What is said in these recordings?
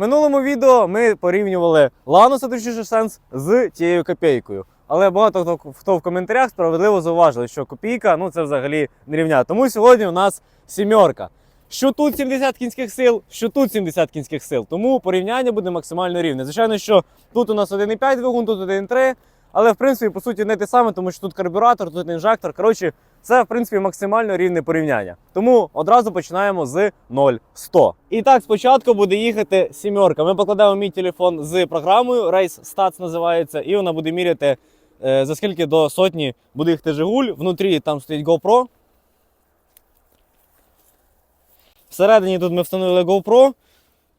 минулому відео ми порівнювали Лануса точніше сенс з тією копійкою. Але багато хто в коментарях справедливо зауважили, що копійка ну це взагалі не рівня. Тому сьогодні у нас сімерка. Що тут 70 кінських сил, що тут 70 кінських сил. Тому порівняння буде максимально рівне. Звичайно, що тут у нас 1,5 двигун, тут 1,3. Але в принципі, по суті, не те саме, тому що тут карбюратор, тут інжектор. Коротше, це в принципі максимально рівне порівняння. Тому одразу починаємо з 0-100. І так, спочатку буде їхати сімерка. Ми покладемо мій телефон з програмою Race Stats називається, і вона буде міряти е, за скільки до сотні буде їхати Жигуль. Внутрі там стоїть GoPro. Всередині тут ми встановили GoPro.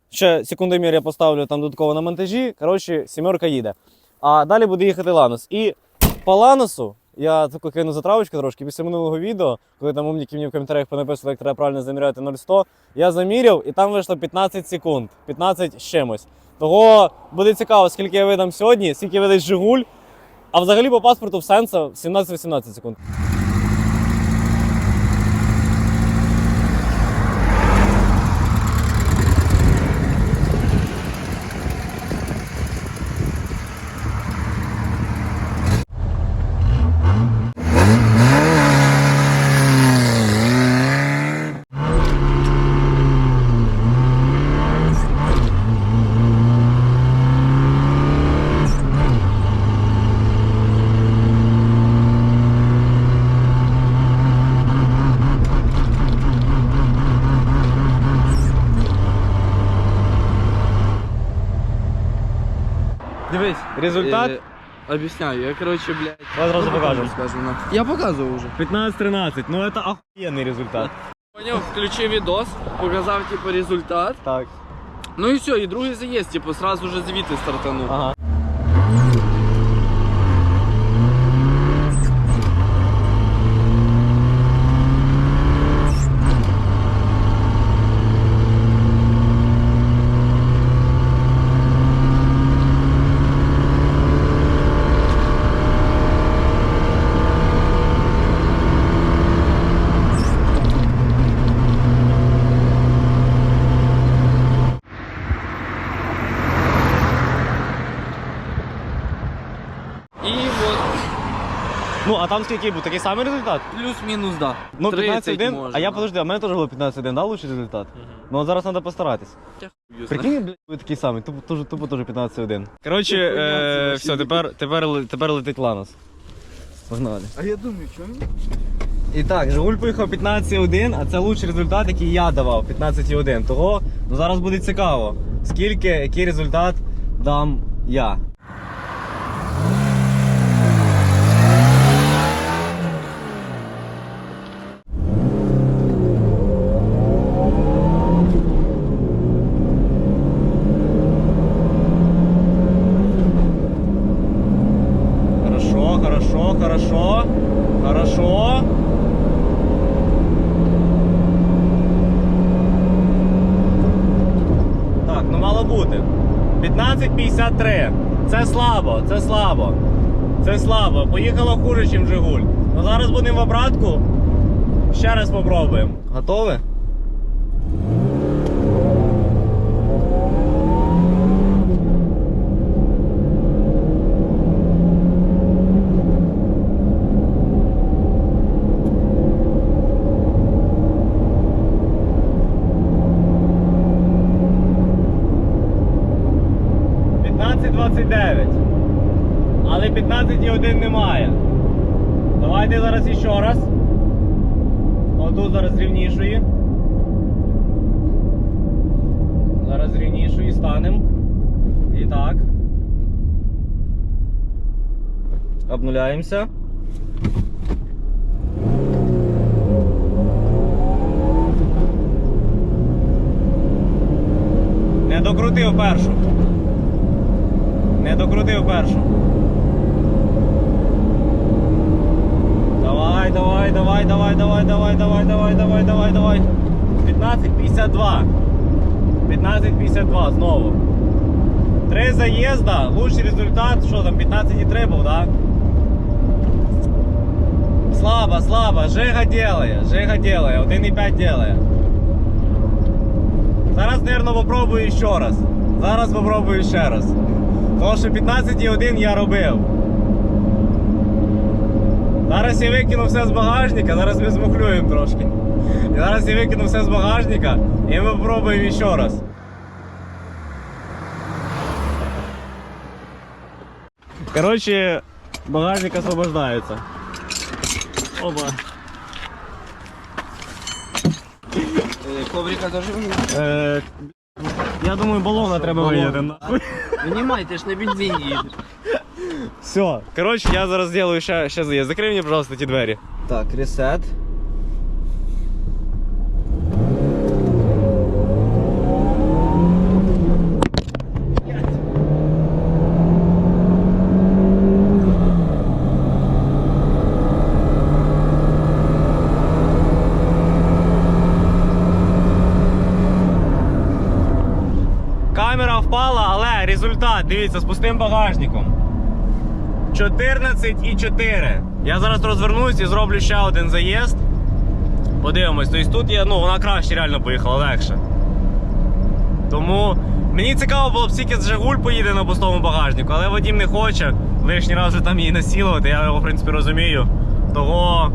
Ще секундомір я поставлю там додатково на монтажі. Коротше, сімерка їде. А далі буде їхати Ланос. І по Ланосу я таку кину затравочку трошки після минулого відео, коли там умніки мені в коментарях понаписали, як треба правильно заміряти 0,100. Я заміряв і там вийшло 15 секунд, 15 з чимось. Того буде цікаво, скільки я видам сьогодні, скільки видасть Жигуль. А взагалі по паспорту в сенса 17-18 секунд. Дивись. Результат? Е, об'ясняю, я короче, блядь. Давай одразу покажемо. Скажу, на. Я показываю уже. 15-13, ну это охуенный результат. Понял, включи видос, показав типа результат. Так. Ну і все, і другий заїзд, типу, сразу же звідти стартанув. Ага. І от Ну, а там скільки був? Такий самий результат? плюс-мінус, да. Ну, 15-1, а я подожди, а в мене теж було 15-1, да, лучший результат? Ну, зараз треба постаратись. Прикинь, блядь, буде такий самий, тупо, тупо, тупо теж 15-1. Коротше, е, все, тепер, тепер, ле- тепер летить Ланос. Погнали. А я думаю, що він? І так, Жигуль поїхав 15,1, а це лучший результат, який я давав 15,1. Того ну, зараз буде цікаво, скільки, який результат дам я. 15.53. Це слабо, це слабо. Це слабо. Поїхало хуже, ніж Жигуль. Ну зараз будемо в обратку. Ще раз спробуємо. Готові? 15,1 немає. Давайте зараз іще раз. Отут зараз рівнішої. Зараз рівнішої станемо. І так. Обнуляємося. Не докрутив першу. Не докрутив першу. Давай, давай, давай, давай, давай, давай, давай, давай, давай, давай, давай. 15.52. 15.52 знову. Три заїзда, лучший результат, що там, 15,3 був, да? Слабо, слабо, Жига делає, Жига делає, 1,5 делає. Зараз, наверное, попробую ще раз. Зараз спробую ще раз. Тому що 15,1 я робив. Зараз я викину все з багажника, зараз ми змухлюємо трошки. Зараз я викину все з багажника і ми спробуємо ще раз. Коротше, багажник освобождається. Оба. Коврика теж Е, я думаю, балона треба виняти. нахуй. Ж на бензині їдеш. Все. Коротше, я зараз зроблю ще, ще заїзд. Закрий мені, пожалуйста, ті двері. Так, ресет. Камера впала, але результат, дивіться, з пустим багажником. 14,4. Я зараз розвернусь і зроблю ще один заїзд. Подивимось. Тобто тут є, ну, вона краще реально поїхала легше. Тому мені цікаво було б, скільки з Жигуль поїде на пустому багажнику, але Вадім не хоче лишній раз вже там її насілувати, я його в принципі розумію. Того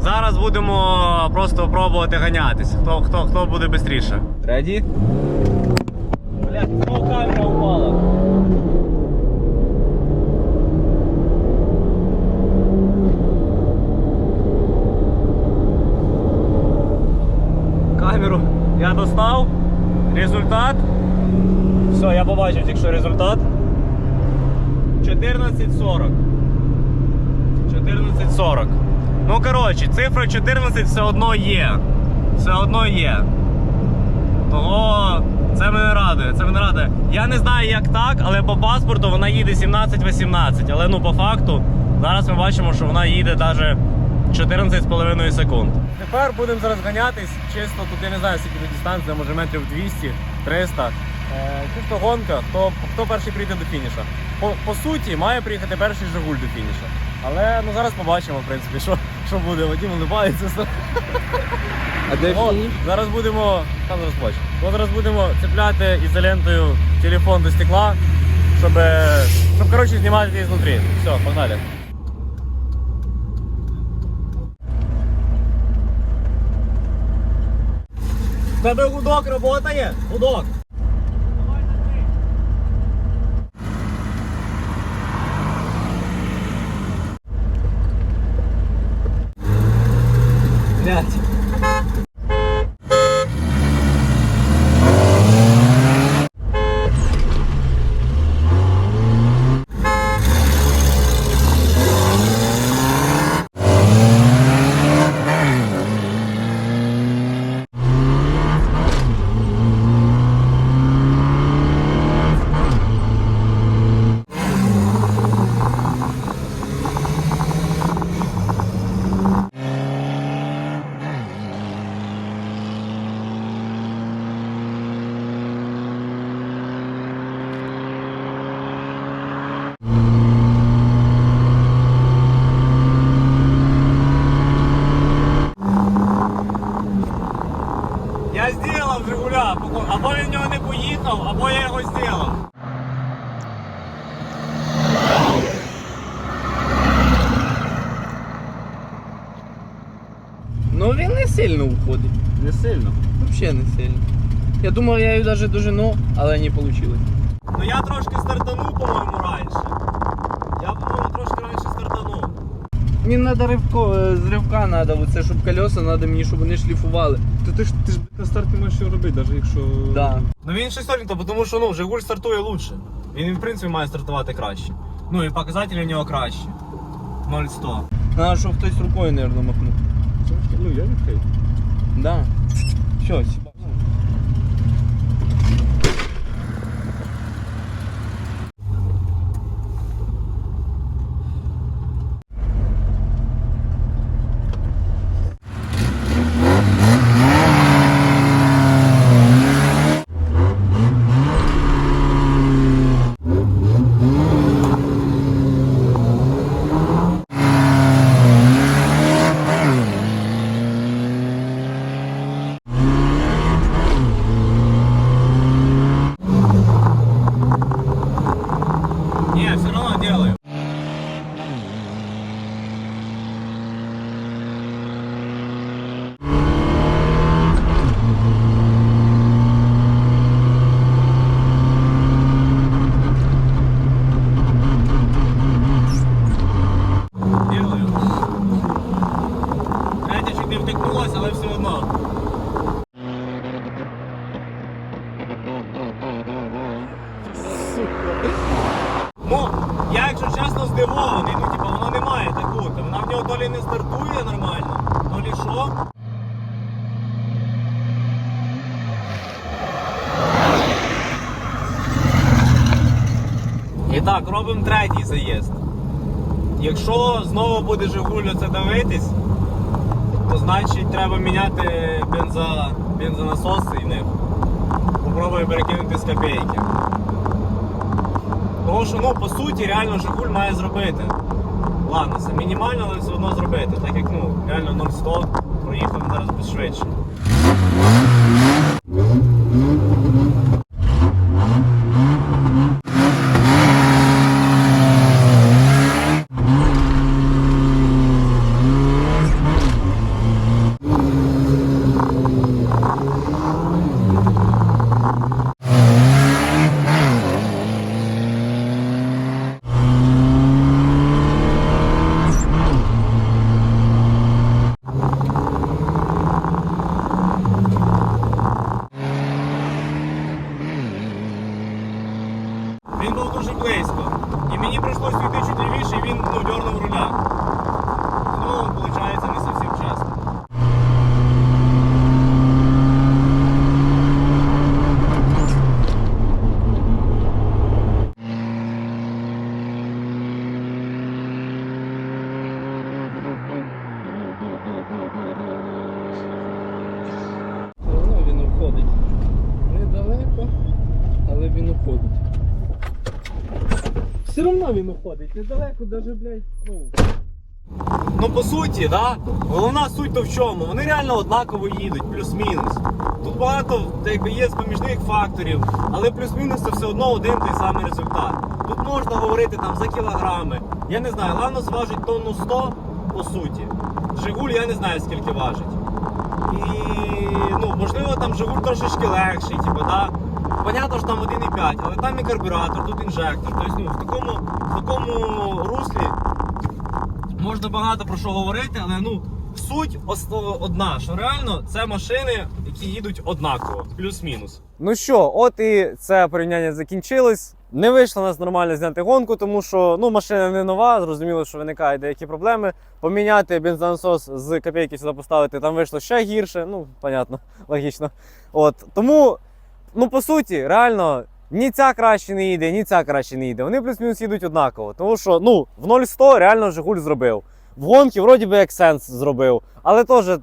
зараз будемо просто пробувати ганятись. Хто, хто, хто буде швидше. Реді? Блядь, знову камера я достав. Результат. Все, я побачив тільки що результат. 14.40. 14.40. Ну, коротше, цифра 14 все одно є. Все одно є. Того це мене радує, це мене радує. Я не знаю, як так, але по паспорту вона їде 17-18. Але ну по факту, зараз ми бачимо, що вона їде навіть 14,5 секунд. Тепер будемо зараз ганятись. Чисто тут я не знаю, скільки тут дистанція, може метрів 200, 300. Е, чисто гонка, хто, хто перший прийде до фініша. По, по суті, має приїхати перший Жигуль до фініша. Але ну зараз побачимо, в принципі, що, що буде. Вадим улибається. А де фініш? зараз будемо. Там зараз бачу. От зараз будемо цепляти ізолентою телефон до стекла, щоб, е, щоб коротше, знімати її знутрі. Все, погнали. В тебе гудок працює? Гудок. Блять. Я зробив Жигуля, або він в нього не поїхав, або я його зробив. Ну він не сильно уходить. Не сильно. Взагалі не сильно. Я думав, я її навіть дожену, але не вийшло. Ну я трошки стартанув, по-моєму, раніше. Я, по-моєму, трошки раніше стартанув. Мені треба ривко, е, з ривка треба, оце, щоб колеса треба мені, щоб вони шліфували. То ти ж ти ж на старті можеш його робити, навіть якщо. Да. Ну він шестерньо, тому що ну, Жигуль стартує лучше. Він, в принципі, має стартувати краще. Ну і показателі в нього кращі. 0-100. Треба, щоб хтось рукою, мабуть, махнув. Ну я відкрив. Да. Щось. Ну, не стартує нормально, то лі що. І так, робимо третій заїзд. Якщо знову буде Жигуль оце давитись, то значить треба міняти бензо, бензонасоси в них. Попробуємо перекинути з копійки. Тому що, ну, по суті, реально Жигуль має зробити. Ладно, це мінімально, але все одно зробити. Так як ну, реально 0-100 проїхав зараз без швидше. Він був дуже близько. І мені прийшлось йти чуть лівіше, і він ну, дьорнув руля. Ну, виходить, не зовсім чесно. Все одно він уходить. Недалеко, але він уходить. Все одно він уходить. Недалеко, навіть, блядь, ну. Ну, по суті, да? головна суть то в чому? Вони реально однаково їдуть, плюс-мінус. Тут багато так якби, є поміжних факторів, але плюс-мінус це все одно один той самий результат. Тут можна говорити там за кілограми. Я не знаю, Ланос важить тонну 100, по суті. Жигуль я не знаю скільки важить. І ну, можливо там Жигуль трошечки легший, типу, да? Понятно, що там 1,5, але там і карбюратор, тут інжектор. Тобто, ну, в такому, в такому руслі можна багато про що говорити, але ну суть одна, що реально це машини, які їдуть однаково, плюс-мінус. Ну що, от і це порівняння закінчилось. Не вийшло нас нормально зняти гонку, тому що ну, машина не нова, зрозуміло, що виникають деякі проблеми. Поміняти бензонасос з копійки сюди поставити, там вийшло ще гірше. Ну, понятно, логічно. От тому, ну по суті, реально. Ні ця краще не їде, ні ця краще не їде. Вони плюс-мінус їдуть однаково. Тому що ну, в 0-100 реально Жигуль зробив. В гонки вроді би як сенс зробив. Але теж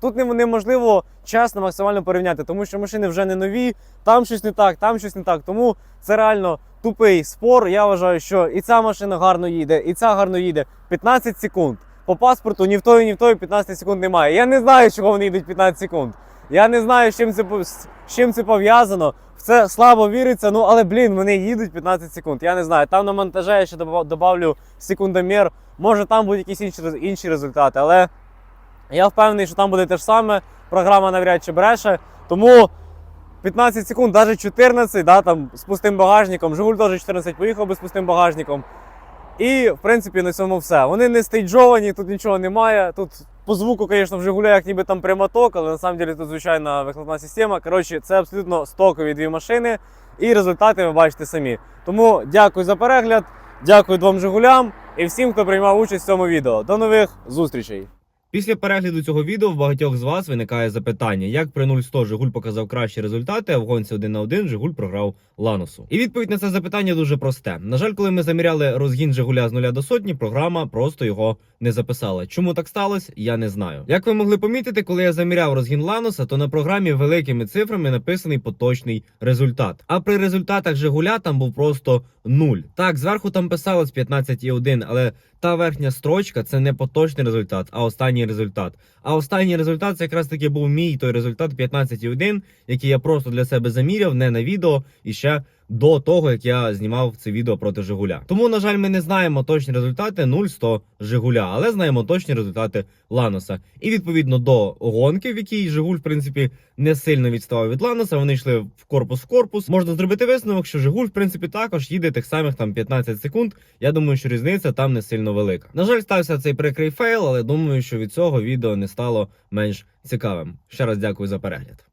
тут неможливо чесно максимально порівняти, тому що машини вже не нові, там щось не так, там щось не так. Тому це реально тупий спор. Я вважаю, що і ця машина гарно їде, і ця гарно їде. 15 секунд. По паспорту ні в той, ні в той 15 секунд немає. Я не знаю, чого вони йдуть 15 секунд. Я не знаю, з чим це, з чим це пов'язано. В це слабо віриться, ну але блін, вони їдуть 15 секунд. Я не знаю. Там на монтаже я ще добавлю секундомір. Може там будуть якісь інші, інші результати, але я впевнений, що там буде те ж саме. Програма навряд чи бреше. Тому 15 секунд, навіть 14, да, там, з пустим багажником. Жигуль теж 14 поїхав би з пустим багажником. І, в принципі, на цьому все. Вони не стейджовані, тут нічого немає. Тут по звуку, звісно, в Жигуля як ніби там прямоток, але насправді тут звичайна вихлопна система. Коротше, це абсолютно стокові дві машини, і результати ви бачите самі. Тому дякую за перегляд, дякую двом Жигулям і всім, хто приймав участь в цьому відео. До нових зустрічей! Після перегляду цього відео в багатьох з вас виникає запитання, як при 0-100 Жигуль показав кращі результати, а в гонці 1 на 1 Жигуль програв Ланосу. І відповідь на це запитання дуже просте. На жаль, коли ми заміряли розгін Жигуля з 0 до сотні, програма просто його не записала. Чому так сталося, я не знаю. Як ви могли помітити, коли я заміряв розгін Ланоса, то на програмі великими цифрами написаний поточний результат. А при результатах Жигуля там був просто 0. Так, зверху там писалось 15,1, але та верхня строчка це не поточний результат, а останній результат. А останній результат це якраз таки був мій той результат 15,1, який я просто для себе заміряв, не на відео і ще до того, як я знімав це відео проти Жигуля. Тому, на жаль, ми не знаємо точні результати 0-100 Жигуля, але знаємо точні результати Ланоса. І відповідно до гонки, в якій Жигуль, в принципі, не сильно відставав від Ланоса, вони йшли в корпус в корпус. Можна зробити висновок, що Жигуль, в принципі, також їде тих самих там 15 секунд. Я думаю, що різниця там не сильно велика. На жаль, стався цей прикрий фейл, але думаю, що від цього відео не стало менш цікавим. Ще раз дякую за перегляд.